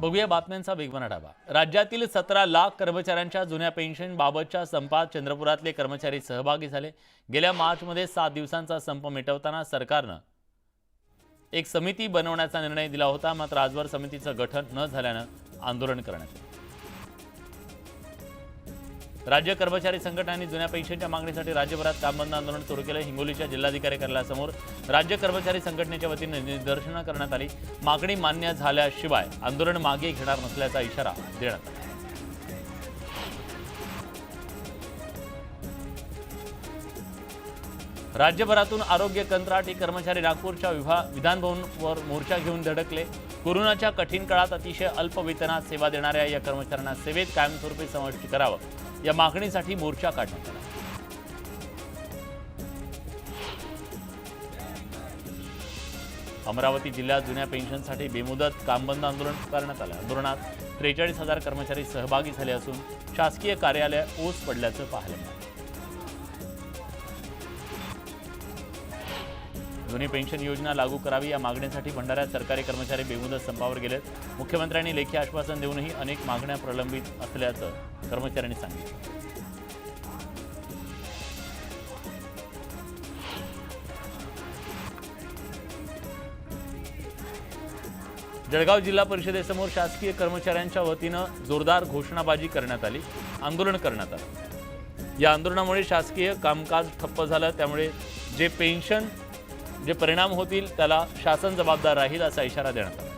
बघूया बातम्यांचा वेगवान आढावा. राज्यातील सतरा लाख कर्मचाऱ्यांच्या जुन्या पेन्शन बाबतच्या संपात चंद्रपुरातले कर्मचारी सहभागी झाले. गेल्या मार्चमध्ये सात दिवसांचा संप मिटवताना सरकारनं एक समिती बनवण्याचा निर्णय दिला होता. मात्र आजवर समितीचं गठन न झाल्यानं आंदोलन करण्यात आलं. राज्य कर्मचारी संघटनांनी जुन्या पैशांच्या मागणीसाठी राज्यभरात काम बंद आंदोलन सुरू केलं. हिंगोलीच्या जिल्हाधिकारी कार्यालयासमोर राज्य कर्मचारी संघटनेच्या वतीने निदर्शनं करण्यात आली. मागणी मान्य झाल्याशिवाय आंदोलन मागे घेणार नसल्याचा इशारा देण्यात आला. राज्यभरातून आरोग्य कंत्राटी कर्मचारी नागपूरच्या विभा विधानभवनवर मोर्चा घेऊन धडकले. कोरोनाच्या कठीण काळात अतिशय अल्प वेतनात सेवा देणाऱ्या या कर्मचाऱ्यांना सेवेत कायमस्वरूपी समाविष्ट करावं. या मागणीसाठी मोर्चा काढण्यात आला. अमरावती जिल्ह्यात जुन्या पेन्शनसाठी बेमुदत कामबंद आंदोलन करण्यात आलं. आंदोलनात त्रेचाळीस हजार कर्मचारी सहभागी झाले असून शासकीय कार्यालय ओस पडल्याचं पाहायला मिळालं. जुनी पेन्शन योजना लागू करावी या मागणीसाठी भंडाऱ्यात सरकारी कर्मचारी बेमुदत संपावर गेलेत मुख्यमंत्र्यांनी लेखी आश्वासन देऊनही अनेक मागण्या प्रलंबित असल्याचं कर्मचाऱ्यांनी सांगितलं. जळगाव जिल्हा परिषदेसमोर शासकीय कर्मचाऱ्यांच्या वतीनं जोरदार घोषणाबाजी करण्यात आली आंदोलन करण्यात आलं. या आंदोलनामुळे शासकीय कामकाज ठप्प झालं त्यामुळे जे पेन्शन जे परिणाम होतील त्याला शासन जबाबदार राहील असा इशारा देण्यात आला.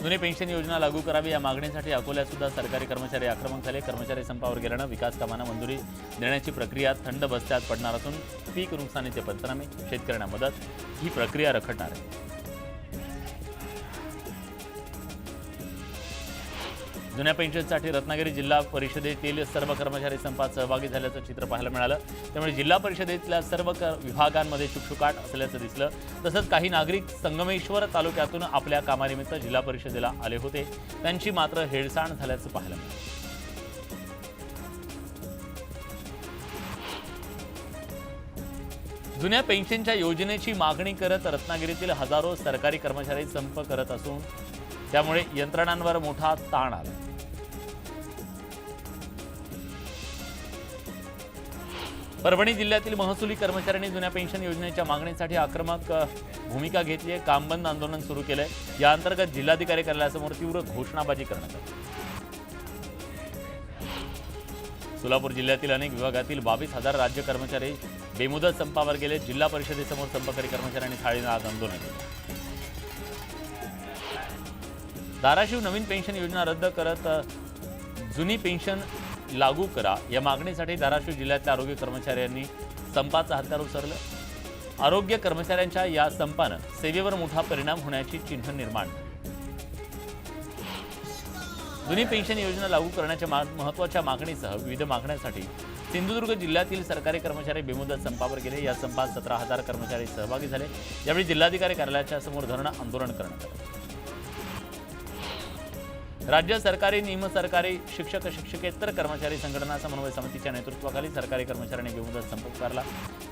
जुनी पेन्शन योजना लागू करावी या मागणीसाठी अकोल्यात सुद्धा सरकारी कर्मचारी आक्रमक झाले. कर्मचारी संपावर गेल्यानं विकास कामांना मंजुरी देण्याची प्रक्रिया थंड बस्त्यात पडणार असून पीक नुकसानीचे पंचनामे शेतकऱ्यांना मदत ही प्रक्रिया रखडणार आहे. जुन्या पेन्शनसाठी रत्नागिरी जिल्हा परिषदेतील सर्व कर्मचारी संपात सहभागी झाल्याचं चित्र पाहायला मिळालं. त्यामुळे जिल्हा परिषदेतल्या सर्व क विभागांमध्ये शुकशुकाट असल्याचं दिसलं. तसंच काही नागरिक संगमेश्वर तालुक्यातून आपल्या कामानिमित्त जिल्हा परिषदेला आले होते. त्यांची मात्र हेळसाण झाल्याचं पाहायला मिळालं. जुन्या पेन्शनच्या योजनेची मागणी करत रत्नागिरीतील हजारो सरकारी कर्मचारी संप करत असून त्यामुळे यंत्रणांवर मोठा ताण आला. परभणी जिल्ह्यातील महसुली कर्मचाऱ्यांनी जुन्या पेन्शन योजनेच्या मागणीसाठी आक्रमक भूमिका घेतली आहे. कामबंद आंदोलन सुरू केलं आहे या अंतर्गत जिल्हाधिकारी कार्यालयासमोर तीव्र घोषणाबाजी करण्यात आली. सोलापूर जिल्ह्यातील अनेक विभागातील बावीस हजार राज्य कर्मचारी बेमुदत संपावर गेले. जिल्हा परिषदेसमोर संपकरी कर्मचाऱ्यांनी थाळीनं आज आंदोलन केलं. धाराशिव नवीन पेन्शन योजना रद्द करत जुनी पेन्शन लागू करा. या मागणीसाठी धाराशिव जिल्ह्यातल्या आरोग्य कर्मचाऱ्यांनी संपाचं हत्यार उचललं आरोग्य कर्मचाऱ्यांच्या या संपानं सेवेवर मोठा परिणाम होण्याची चिन्ह निर्माण. जुनी पेन्शन योजना लागू करण्याच्या महत्त्वाच्या महत्त्वाच्या मागणीसह विविध मागण्यांसाठी सिंधुदुर्ग जिल्ह्यातील सरकारी कर्मचारी बेमुदत संपावर गेले. या संपात सतरा हजार कर्मचारी सहभागी झाले. यावेळी जिल्हाधिकारी कार्यालयाच्या समोर धरणं आंदोलन करण्यात आलं. राज्य सरकारी निमसरकारी शिक्षक शिक्षकेतर कर्मचारी संघटना समन्वय समितीच्या नेतृत्वाखाली सरकारी कर्मचाऱ्यांनी बेमुदत संप पुकारला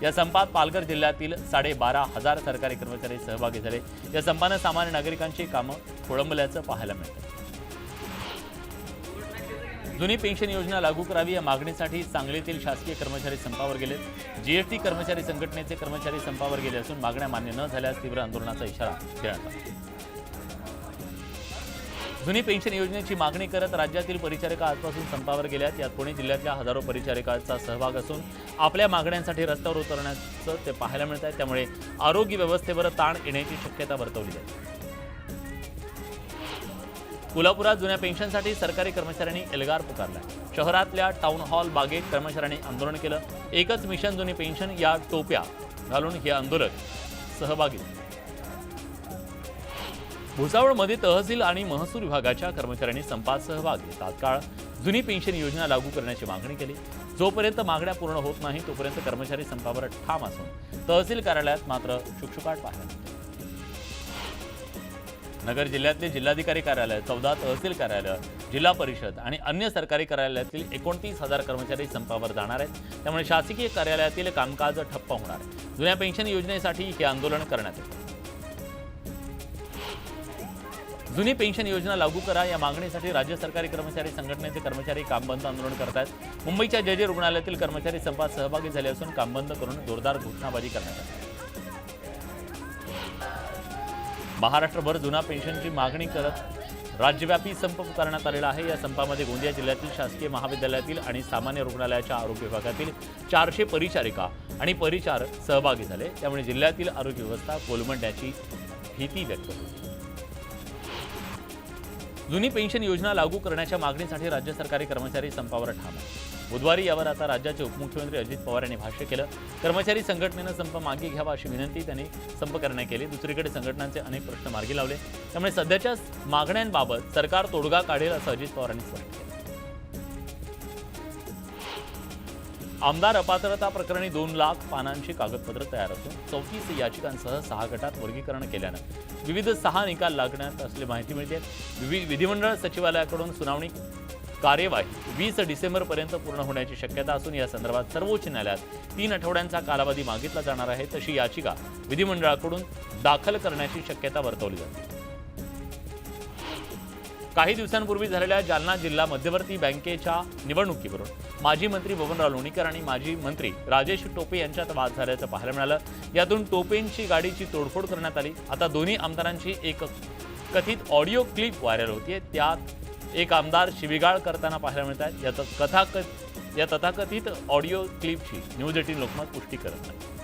या संपात पालघर जिल्ह्यातील साडेबारा हजार सरकारी कर्मचारी सहभागी झाले. या संपानं सामान्य नागरिकांची कामं खोळंबल्याचं पाहायला मिळतं. जुनी पेन्शन योजना लागू करावी या मागणीसाठी सांगलीतील शासकीय कर्मचारी संपावर गेले. जीएसटी कर्मचारी संघटनेचे कर्मचारी संपावर गेले असून मागण्या मान्य न झाल्यास तीव्र आंदोलनाचा इशारा देण्यात आला. जुनी पेन्शन योजनेची मागणी करत राज्यातील परिचारिका आजपासून संपावर गेल्यात. यात पुणे जिल्ह्यातल्या हजारो परिचारिकांचा सहभाग असून आपल्या मागण्यांसाठी रस्त्यावर उतरण्याचं ते पाहायला मिळत आहे त्यामुळे आरोग्य व्यवस्थेवर ताण येण्याची शक्यता वर्तवली जाते. कोल्हापुरात जुन्या पेन्शनसाठी सरकारी कर्मचाऱ्यांनी एल्गार पुकारला. शहरातल्या टाउन हॉल बागेत कर्मचाऱ्यांनी आंदोलन केलं. एकच मिशन जुनी पेन्शन या टोप्या घालून हे आंदोलन सहभागी झाले. भुसावळमध्ये तहसील आणि महसूल विभागाच्या कर्मचाऱ्यांनी संपात सहभाग घेत तात्काळ जुनी पेन्शन योजना लागू करण्याची मागणी केली. जोपर्यंत मागण्या पूर्ण होत नाही तोपर्यंत कर्मचारी संपावर ठाम असून तहसील कार्यालयात मात्र शुकशुकाट पाहायला नगर जिल्ह्यातले जिल्हाधिकारी कार्यालय चौदा तहसील कार्यालय जिल्हा परिषद आणि अन्य सरकारी कार्यालयातील एकोणतीस हजार कर्मचारी संपावर जाणार आहेत. त्यामुळे शासकीय कार्यालयातील कामकाज ठप्प होणार आहे. जुन्या पेन्शन योजनेसाठी हे आंदोलन करण्यात येतं. जुनी पेन्शन योजना लागू करा. या मागणीसाठी राज्य सरकारी कर्मचारी संघटनेचे कर्मचारी काम बंद आंदोलन करत आहेत मुंबईच्या जे जे रुग्णालयातील कर्मचारी संपात सहभागी झाले असून काम बंद करून जोरदार घोषणाबाजी करण्यात आली. महाराष्ट्रभर जुना पेन्शनची मागणी करत राज्यव्यापी संप पुकारण्यात आलेला आहे. या संपामध्ये गोंदिया जिल्ह्यातील शासकीय महाविद्यालयातील आणि सामान्य रुग्णालयाच्या आरोग्य विभागातील चारशे परिचारिका आणि परिचार सहभागी झाले. त्यामुळे जिल्ह्यातील आरोग्य व्यवस्था कोलमडण्याची भीती व्यक्त होती. जुनी पेन्शन योजना लागू करण्याच्या मागणीसाठी राज्य सरकारी कर्मचारी संपावर ठाम. बुधवारी यावर आता राज्याचे उपमुख्यमंत्री अजित पवार यांनी भाष्य केलं. कर्मचारी संघटनेनं संप मागे घ्यावा अशी विनंती त्यांनी संप करण्यात केली. दुसरीकडे संघटनांचे अनेक प्रश्न मार्गी लावले. त्यामुळे सध्याच्या मागण्यांबाबत सरकार तोडगा काढेल असं अजित पवारांनी स्पष्ट केलं. आमदार अपात्रता प्रकरणी दोन लाख पानांची कागदपत्र तयार असून चौतीस याचिकांसह सहा गटात वर्गीकरण केल्यानं विविध सहा निकाल लागण्यात असली माहिती मिळते विवि विधिमंडळ सचिवालयाकडून सुनावणी कार्यवाही वीस डिसेंबरपर्यंत पूर्ण होण्याची शक्यता असून या संदर्भात सर्वोच्च न्यायालयात तीन आठवड्यांचा कालावधी मागितला जाणार आहे. तशी याचिका विधिमंडळाकडून दाखल करण्याची शक्यता वर्तवली जाते. काही दिवसांपूर्वी झालेल्या जालना जिल्हा मध्यवर्ती बँकेच्या निवडणुकीवरून माजी मंत्री बबनराव लोणीकर आणि माजी मंत्री राजेश टोपे यांच्यात वाद झाल्याचं पाहायला मिळालं. यातून टोपेंची गाडीची तोडफोड करण्यात आली. आता दोन्ही आमदारांची एक कथित ऑडिओ क्लिप व्हायरल होतीये. त्यात एक आमदार शिबिगाळ करताना पाहायला मिळत आहेत. याचं कथाकथ या तथाकथित ऑडिओ क्लिपची न्यूज एटीन लोकमत पुष्टी करत नाही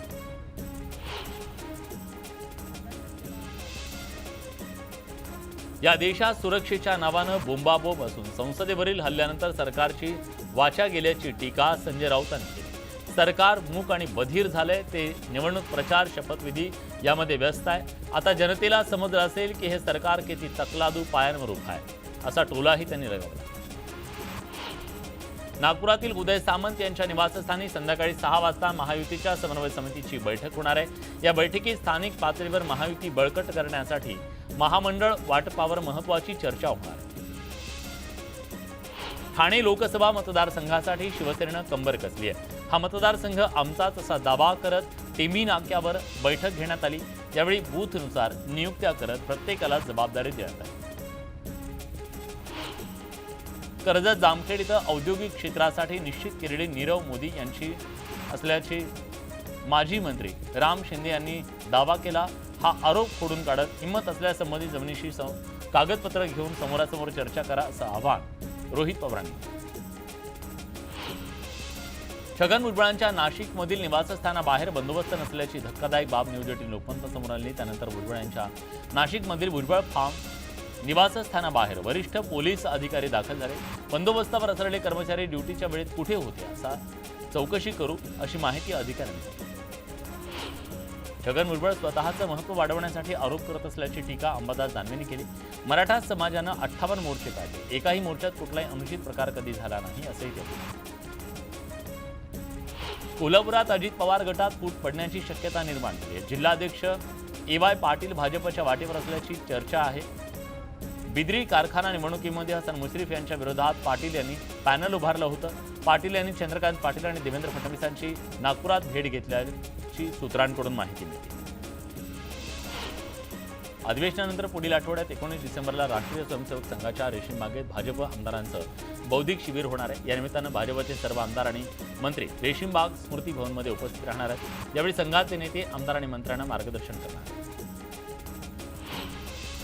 या देशात सुरक्षेच्या नावानं बोंबाबोंब असून संसदेवरील हल्ल्यानंतर सरकारची वाचा गेल्याची टीका संजय राऊतांनी केली. सरकार मूक आणि बधीर झालंय ते निवडणूक प्रचार शपथविधी यामध्ये व्यस्त आहे. आता जनतेला समज असेल की हे सरकार किती तकलादू पायांवर उभा आहे असा टोलाही त्यांनी लगावला. नागपुरातील उदय सामंत यांच्या निवासस्थानी संध्याकाळी सहा वाजता महायुतीच्या समन्वय समितीची बैठक होणार आहे. या बैठकीत स्थानिक पातळीवर महायुती बळकट करण्यासाठी महामंडळ वाटपावर महत्वाची चर्चा होणार. ठाणे लोकसभा मतदारसंघासाठी शिवसेनेनं कंबर कसली आहे? हा मतदारसंघ आमचाच असा दावा करत टिमी नाक्यावर बैठक घेण्यात आली. यावेळी बूथनुसार नियुक्त्या करत प्रत्येकाला जबाबदारी देण्यात आली. कर्जत जामखेड इथं औद्योगिक क्षेत्रासाठी निश्चित केलेली नीरव मोदी यांची असल्याची माजी मंत्री राम शिंदे यांनी दावा केला. हा आरोप खोडून काढत हिंमत असल्यास संबंधित जमिनीशी कागदपत्र घेऊन समोरासमोर चर्चा करा असं आवाहन रोहित पवारांनी छगन भुजबळांच्या नाशिकमधील निवासस्थानाबाहेर बंदोबस्त नसल्याची धक्कादायक बाब न्यूज एटीन लोकमत समोर आली त्यानंतर भुजबळ यांच्या नाशिकमधील भुजबळ फार्म निवासस्थानाबाहेर वरिष्ठ पोलीस अधिकारी दाखल झाले. बंदोबस्तावर असलेले कर्मचारी ड्युटीच्या वेळेत कुठे होते असा चौकशी करू अशी माहिती अधिकाऱ्यांनी दिली. छगन भुजबळ स्वतःचं महत्त्व वाढवण्यासाठी आरोप करत असल्याची टीका अंबादास दानवेंनी केली. मराठा समाजानं अठ्ठावन्न मोर्चे काढले. एकाही मोर्चात कुठलाही अनुचित प्रकार कधी झाला नाही असंही ते म्हणाले. कोल्हापुरात अजित पवार गटात फूट पडण्याची शक्यता निर्माण झाली आहे. जिल्हाध्यक्ष ए वाय पाटील भाजपच्या वाटेवर असल्याची चर्चा आहे. बिद्री कारखाना निवडणुकीमध्ये हसन मुश्रीफ यांच्या विरोधात पाटील यांनी पॅनल उभारलं होतं. पाटील यांनी चंद्रकांत पाटील आणि देवेंद्र फडणवीसांची नागपुरात भेट घेतल्याची सूत्रांकडून माहिती मिळते अधिवेशनानंतर पुढील आठवड्यात एकोणीस डिसेंबरला राष्ट्रीय स्वयंसेवक संघाच्या रेशीम बागेत भाजप आमदारांचं बौद्धिक शिबिर होणार आहे. या निमित्तानं भाजपचे सर्व आमदार आणि मंत्री रेशीमबाग स्मृती भवनमध्ये उपस्थित राहणार आहेत. यावेळी संघाचे नेते आमदार आणि मंत्र्यांना मार्गदर्शन करणार आहेत.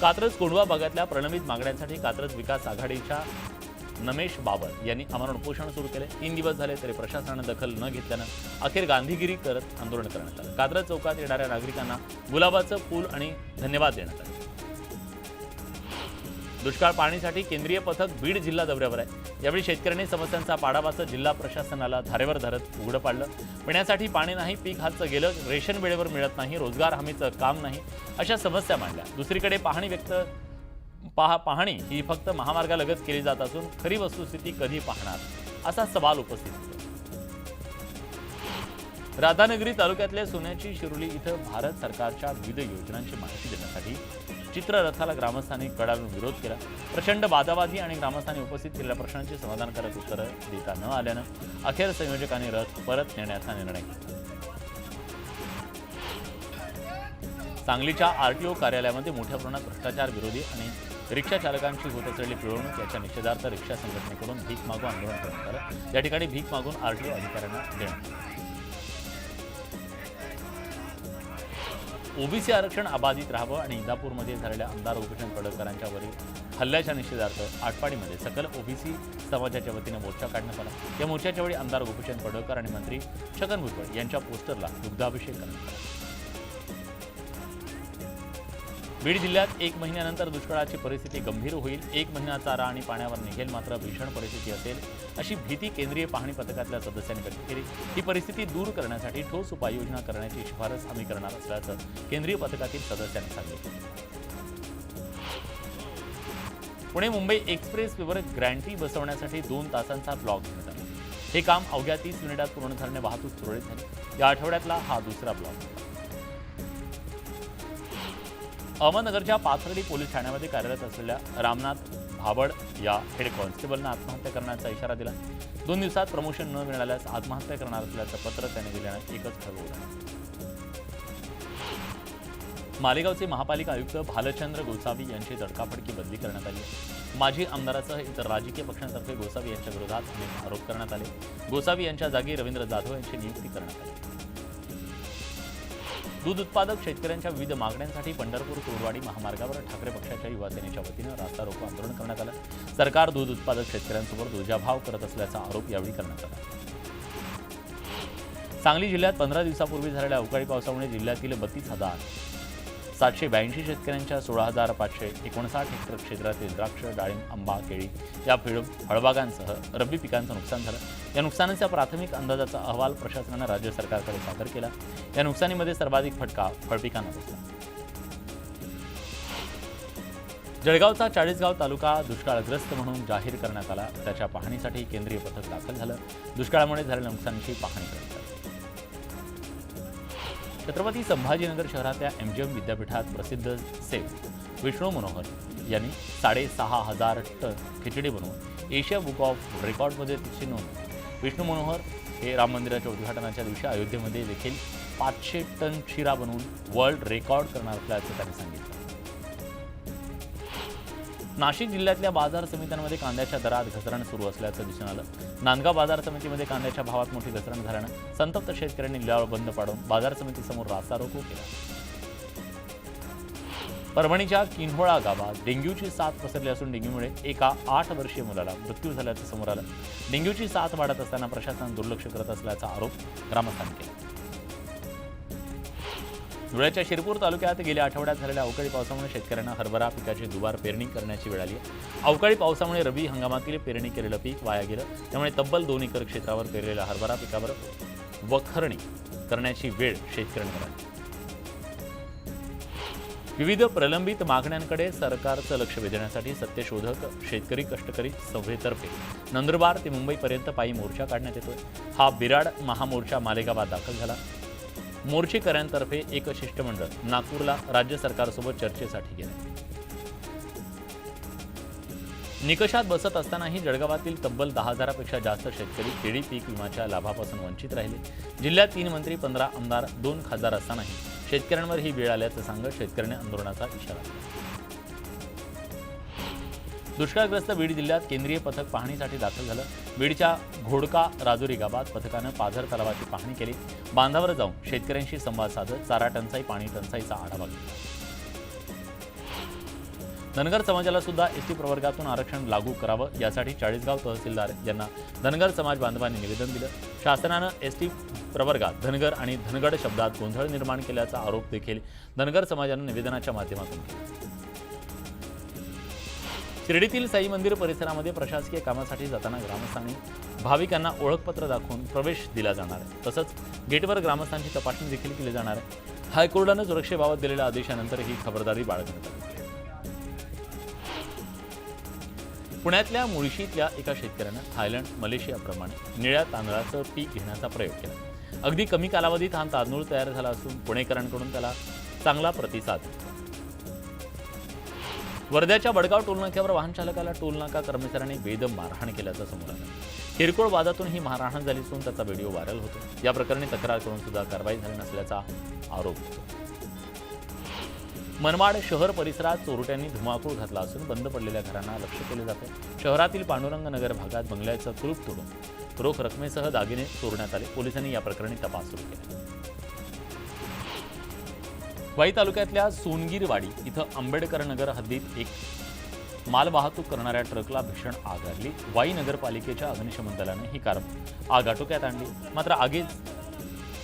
कात्रज कोंडवा भागातल्या प्रलंबित मागण्यांसाठी कात्रज विकास आघाडीच्या नमेश बाबर यांनी आमरण उपोषण सुरू केले. तीन दिवस झाले तरी प्रशासनानं दखल न घेतल्यानं अखेर गांधीगिरी करत आंदोलन करण्यात आलं. कात्रज चौकात येणाऱ्या नागरिकांना गुलाबाचं फूल आणि धन्यवाद देण्यात आले. दुष्काळ पाहणीसाठी केंद्रीय पथक बीड जिल्हा दौऱ्यावर आहे. यावेळी शेतकऱ्यांनी समस्यांचा पाडावाचं जिल्हा प्रशासनाला धारेवर धरत उघडं पाडलं. पिण्यासाठी पाणी नाही पीक हातचं गेलं रेशन वेळेवर मिळत नाही रोजगार हमीचं काम नाही अशा समस्या मांडल्या. दुसरीकडे पाहणी व्यक्त पहा पाहणी ही फक्त महामार्गालगत केली जात असून खरी वस्तुस्थिती कधी पाहणार? असा सवाल उपस्थित राधानगरी तालुक्यातल्या सोन्याची शिरोली इथं भारत सरकारच्या विविध योजनांची माहिती देण्यासाठी चित्ररथाला ग्रामस्थांनी कडाडून विरोध केला. प्रचंड वादावादी आणि ग्रामस्थांनी उपस्थित केलेल्या प्रश्नांची समाधानकारक उत्तरं देता न आल्यानं अखेर संयोजकांनी रथ परत नेण्याचा निर्णय घेतला. सांगलीच्या आरटीओ कार्यालयामध्ये मोठ्या प्रमाणात भ्रष्टाचार विरोधी आणि रिक्षा चालकांची होत असलेली पिळवणूक याच्या निषेधार्थ रिक्षा संघटनेकडून भीक मागून आंदोलन करण्यात आलं. या ठिकाणी भीक मागून आरटीओ अधिकाऱ्यांना देण्यात आलं. ओबीसी आरक्षण अबाधित राहावं आणि इंदापूरमध्ये झालेल्या आमदार उपेशन पडळकरांच्यावरील हल्ल्याच्या निषेधार्थ आटपाडीमध्ये सकल ओबीसी समाजाच्या वतीनं मोर्चा काढण्यात आला. या मोर्चाच्या वेळी आमदार गोपीचंद पडळकर आणि मंत्री छगन भुजबळ यांच्या पोस्टरला दुग्धाभिषेक करण्यात आला. बीड जिल्ह्यात एक महिन्यानंतर दुष्काळाची परिस्थिती गंभीर होईल. एक महिना चारा आणि पाण्यावर निघेल मात्र भीषण परिस्थिती असेल अशी भीती केंद्रीय पाहणी पथकातल्या सदस्यांनी व्यक्त केली. ही परिस्थिती दूर करण्यासाठी ठोस उपाययोजना करण्याची शिफारस आम्ही करणार असल्याचं केंद्रीय पथकातील सदस्यांनी सांगितलं. पुणे मुंबई एक्सप्रेसवेवर ग्रँटी बसवण्यासाठी दोन तासांचा ब्लॉक घेण्यात आला हे काम अवघ्या तीस मिनिटात पूर्ण झाल्याने वाहतूक सुरळीत झाली. या आठवड्यातला हा दुसरा ब्लॉक. होता अहमदनगरच्या पाथर्डी पोलीस ठाण्यामध्ये कार्यरत असलेल्या रामनाथ भाबड या हेड कॉन्स्टेबलनं आत्महत्या करण्याचा इशारा दिला. दोन दिवसात प्रमोशन न मिळाल्यास आत्महत्या करणार असल्याचं पत्र त्याने दिल्यानं एकच ठरवलं मालेगावचे महापालिका आयुक्त भालचंद्र गोसावी यांची तडकाफडकी बदली करण्यात आली. माजी आमदारासह इतर राजकीय पक्षांतर्फे गोसावी यांच्या विरोधात आरोप करण्यात आले. गोसावी यांच्या जागी रवींद्र जाधव यांची नियुक्ती करण्यात आली. दूध उत्पादक शेतकऱ्यांच्या विविध मागण्यांसाठी पंढरपूर कुरवाडी महामार्गावर ठाकरे पक्षाच्या युवा सेनेच्या वतीनं रास्ता रोको आंदोलन करण्यात आलं. सरकार दूध उत्पादक शेतकऱ्यांसोबत दुजाभाव करत असल्याचा आरोप यावेळी करण्यात आला. सांगली जिल्ह्यात पंधरा दिवसापूर्वी झालेल्या अवकाळी पावसामुळे जिल्ह्यातील बत्तीस हजार सातशे ब्याऐंशी शेतकऱ्यांच्या सोळा हजार पाचशे एकोणसाठ हेक्टर क्षेत्रातील द्राक्ष डाळिंब आंबा केळी या फळ फळबागांसह रब्बी पिकांचं नुकसान झालं. या नुकसानाचा प्राथमिक अंदाजाचा अहवाल प्रशासनानं राज्य सरकारकडे सादर केला. या नुकसानीमध्ये सर्वाधिक फटका फळपिकांना बसला. जळगावचा चाळीसगाव तालुका दुष्काळग्रस्त म्हणून जाहीर करण्यात आला. त्याच्या पाहणीसाठी केंद्रीय पथक दाखल झालं. दुष्काळामुळे झालेल्या नुकसानीची पाहणी करण्यात आली. छत्रपती संभाजीनगर शहरातल्या एमजीएम विद्यापीठात प्रसिद्ध सेफ विष्णू मनोहर यांनी साडेसहा हजार टन खिचडी बनवून एशिया बुक ऑफ रेकॉर्डमध्ये तिची नोंद विष्णू मनोहर हे राम मंदिराच्या उद्घाटनाच्या दिवशी अयोध्येमध्ये देखील पाचशे टन शिरा बनवून वर्ल्ड रेकॉर्ड करणार असल्याचं त्यांनी सांगितलं. नाशिक जिल्ह्यातल्या बाजार समित्यांमध्ये कांद्याच्या दरात घसरण सुरू असल्याचं दिसून आलं. नांदगाव बाजार समितीमध्ये कांद्याच्या भावात मोठी घसरण झाल्यानं संतप्त शेतकऱ्यांनी लिलाव बंद पाडून बाजार समितीसमोर रास्ता रोको केला. परभणीच्या किन्होळा गावात डेंग्यूची साथ पसरली असून डेंग्यूमुळे एका आठ वर्षीय मुलाला मृत्यू झाल्याचं समोर आलं. डेंग्यूची साथ वाढत असताना प्रशासन दुर्लक्ष करत असल्याचा आरोप ग्रामस्थांनी केला. धुळ्याच्या शिरपूर तालुक्यात गेल्या आठवड्यात झालेल्या अवकाळी पावसामुळे शेतकऱ्यांना हरभरा पिकाची दुबार पेरणी करण्याची वेळ आली अवकाळी पावसामुळे रबी हंगामातील पेरणी केलेलं पीक वाया गेलं. त्यामुळे तब्बल दोन एकर क्षेत्रावर पेरलेल्या हरभरा पिकावर वखरणी करण्याची वेळ शेतकऱ्यांवर आली विविध प्रलंबित मागण्यांकडे सरकारचं लक्ष वेधण्यासाठी सत्यशोधक शेतकरी कष्टकरी सभेतर्फे नंदुरबार ते मुंबईपर्यंत पायी मोर्चा काढण्यात येतोय. हा बिराड महामोर्चा मालेगावात दाखल झाला. मोर्चेकऱ्यांतर्फे एक शिष्टमंडळ नागपूरला राज्य सरकारसोबत चर्चेसाठी गेले. निकषात बसत असतानाही जळगावातील तब्बल दहा हजारापेक्षा जास्त शेतकरी केळी पीक विम्याच्या लाभापासून वंचित राहिले. जिल्ह्यात तीन मंत्री पंधरा आमदार दोन खासदार असतानाही शेतकऱ्यांवर ही वेळ आल्याचं सांगत शेतकऱ्यांनी आंदोलनाचा इशारा दिला. दुष्काळग्रस्त बीड जिल्ह्यात केंद्रीय पथक पाहणीसाठी दाखल झालं. बीडच्या घोडका राजुरी गावात पथकानं पाझर तलावाची पाहणी केली. बांधावर जाऊन शेतकऱ्यांशी संवाद साधत चारा टंचाई पाणी टंचाईचा आढावा घेतला. धनगर समाजाला सुद्धा एस टी प्रवर्गातून आरक्षण लागू करावं यासाठी चाळीसगाव तहसीलदार यांना धनगर समाज बांधवांनी निवेदन दिलं. शासनानं एस टी प्रवर्गात धनगर आणि धनगड शब्दात गोंधळ निर्माण केल्याचा आरोप देखील धनगर समाजानं निवेदनाच्या माध्यमातून केला. शिर्डीतील साई मंदिर परिसरामध्ये प्रशासकीय कामासाठी जाताना ग्रामस्थांनी भाविकांना ओळखपत्र दाखवून प्रवेश दिला जाणार आहे. तसंच गेटवर ग्रामस्थांची तपासणी देखील केली जाणार आहे. हायकोर्टानं सुरक्षेबाबत दिलेल्या आदेशानंतर ही खबरदारी बाळगण्यात आली पुण्यातल्या मुळशीतल्या एका शेतकऱ्यानं थायलंड मलेशियाप्रमाणे निळ्या तांदळाचं पीक घेण्याचा प्रयोग केला. अगदी कमी कालावधीत हा तांदूळ तयार झाला असून पुणेकरांकडून त्याला चांगला प्रतिसाद वर्ध्याच्या बडगाव टोलनाक्यावर वाहन चालकाला टोलनाका कर्मचाऱ्यांनी बेदम मारहाण केल्याचं समोर आलं. किरकोळ वादातून ही मारहाण झाली असून त्याचा व्हिडिओ व्हायरल होतो. या प्रकरणी तक्रार करून सुद्धा कारवाई झाली नसल्याचा आरोप होतो. मनमाड शहर परिसरात चोरट्यांनी धुमाकूळ घातला असून बंद पडलेल्या घरांना लक्ष केले जाते. शहरातील पांडुरंग नगर भागात बंगल्याचं कुलूप तोडून रोख रकमेसह दागिने चोरण्यात आले. पोलिसांनी या प्रकरणी तपास सुरू केला. वाई तालुक्यातल्या सोनगीरवाडी इथं आंबेडकर नगर हद्दीत एक मालवाहतूक करणाऱ्या ट्रकला भीषण आग लागली. वाई नगरपालिकेच्या अग्निशमन दलाने ही कार आग आटोक्यात आणली. मात्र आगीत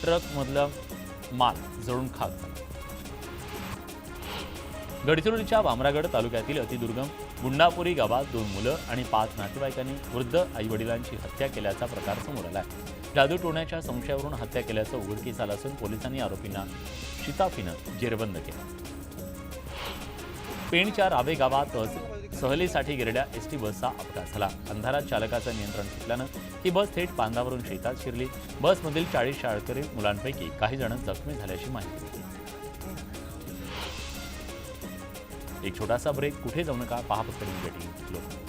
ट्रकमधलं माल जळून खाक झाला. गडचिरोलीच्या भामरागड तालुक्यातील अतिदुर्गम गुंडापुरी गावात दोन मुलं आणि पाच नातेवाईकांनी वृद्ध आईवडिलांची हत्या केल्याचा प्रकार समोर आला जादू टोण्याच्या संशयावरून हत्या केल्याचं उघडकीस आलं असून पोलिसांनी आरोपींना शिताफीनं जेरबंद केलं. पेणच्या रावे गावातच सहलीसाठी गेलेल्या एस टी बसचा अपघात झाला. अंधारात चालकाचं नियंत्रण सुटल्यानं ही बस थेट बांधावरून शेतात शिरली. बसमधील चाळीस शाळकरी मुलांपैकी काही जण जखमी झाल्याची माहिती एक छोटासा ब्रेक कुठे जाऊ नका पहा पुस्तक भेटी लोक.